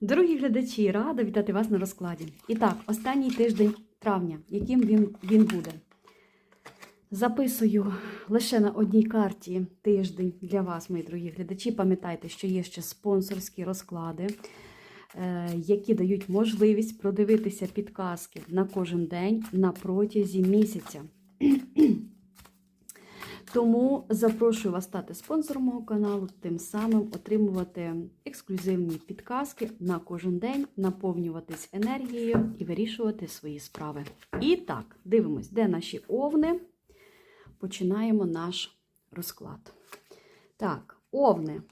Дорогі глядачі, рада вітати вас на розкладі. І так, останній тиждень травня, яким він, він буде. Записую лише на одній карті тиждень для вас, мої дорогі глядачі. Пам'ятайте, що є ще спонсорські розклади, е, які дають можливість продивитися підказки на кожен день на протязі місяця. Тому запрошую вас стати спонсором мого каналу, тим самим отримувати ексклюзивні підказки на кожен день, наповнюватись енергією і вирішувати свої справи. І так, дивимось, де наші овни. Починаємо наш розклад. Так, овни,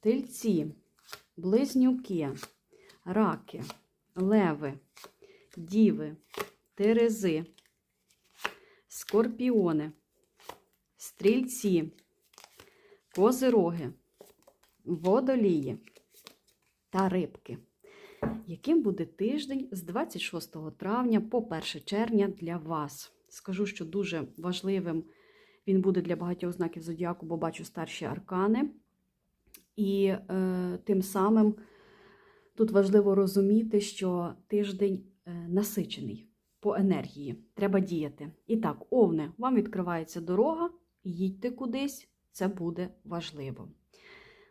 тельці, близнюки, раки, леви, діви, терези, скорпіони стрільці, козироги, водолії та рибки. Яким буде тиждень з 26 травня по 1 червня для вас? Скажу, що дуже важливим він буде для багатьох знаків зодіаку, бо бачу старші аркани. І е, тим самим тут важливо розуміти, що тиждень е, насичений по енергії. Треба діяти. І так, овне, вам відкривається дорога їдьте кудись, це буде важливо.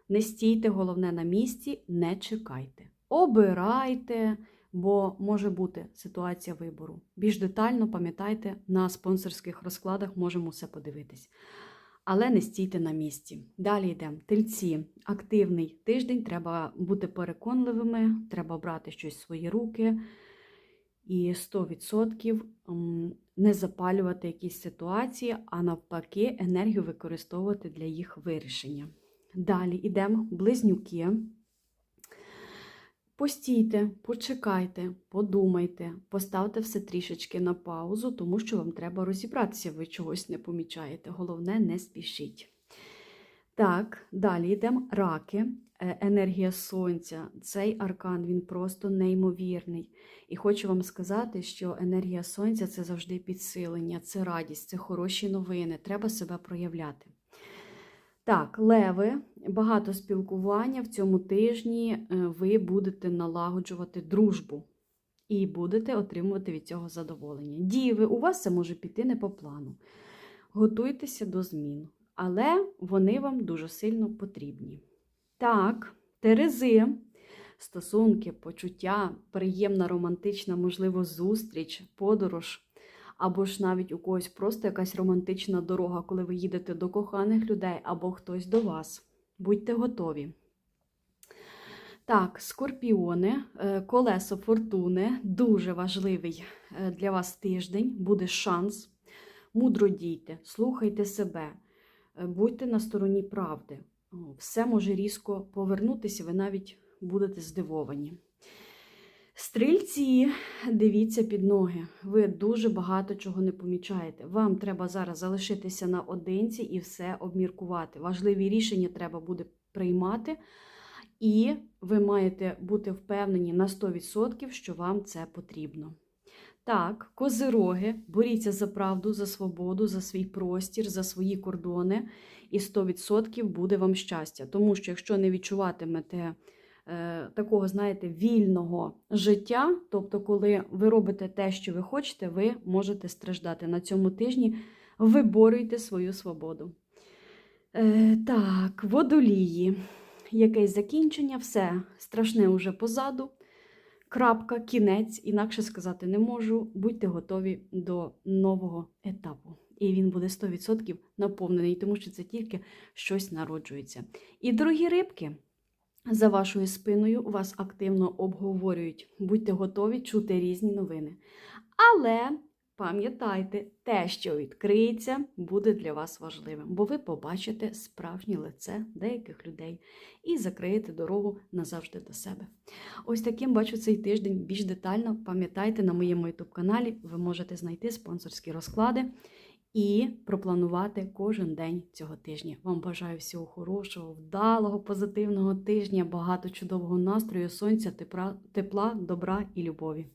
Не стійте, головне, на місці, не чекайте. Обирайте, бо може бути ситуація вибору. Більш детально пам'ятайте, на спонсорських розкладах можемо все подивитись. Але не стійте на місці. Далі йдемо. Тельці, активний тиждень, треба бути переконливими, треба брати щось в свої руки і 100% не запалювати якісь ситуації, а навпаки, енергію використовувати для їх вирішення. Далі йдемо близнюки. Постійте, почекайте, подумайте, поставте все трішечки на паузу, тому що вам треба розібратися, ви чогось не помічаєте. Головне, не спішіть. Так, далі йдемо раки. Е, енергія сонця. Цей аркан він просто неймовірний. І хочу вам сказати, що енергія сонця це завжди підсилення, це радість, це хороші новини. Треба себе проявляти. Так, леви, багато спілкування в цьому тижні е, ви будете налагоджувати дружбу і будете отримувати від цього задоволення. Діви, у вас це може піти не по плану. Готуйтеся до змін, але вони вам дуже сильно потрібні. Так, Терези, стосунки, почуття, приємна романтична, можливо, зустріч, подорож, або ж навіть у когось просто якась романтична дорога, коли ви їдете до коханих людей, або хтось до вас. Будьте готові. Так, скорпіони, е, колесо фортуни дуже важливий е, для вас тиждень, буде шанс. Мудро дійте, слухайте себе, будьте на стороні правди все може різко повернутися, ви навіть будете здивовані. Стрільці, дивіться під ноги. Ви дуже багато чого не помічаєте. Вам треба зараз залишитися наодинці і все обміркувати. Важливі рішення треба буде приймати, і ви маєте бути впевнені на 100%, що вам це потрібно. Так, козироги, боріться за правду, за свободу, за свій простір, за свої кордони, і 100% буде вам щастя. Тому що, якщо не відчуватимете е, такого, знаєте, вільного життя, тобто, коли ви робите те, що ви хочете, ви можете страждати. На цьому тижні виборюйте свою свободу. Е, Так, водолії. Якесь закінчення, все страшне уже позаду крапка, кінець, інакше сказати не можу. Будьте готові до нового етапу. І він буде 100% наповнений, тому що це тільки щось народжується. І дорогі рибки, за вашою спиною вас активно обговорюють. Будьте готові чути різні новини. Але Пам'ятайте, те, що відкриється, буде для вас важливим, бо ви побачите справжнє лице деяких людей і закриєте дорогу назавжди до себе. Ось таким бачу цей тиждень більш детально. Пам'ятайте, на моєму youtube каналі ви можете знайти спонсорські розклади і пропланувати кожен день цього тижня. Вам бажаю всього хорошого, вдалого, позитивного тижня, багато чудового настрою, сонця, тепла, добра і любові.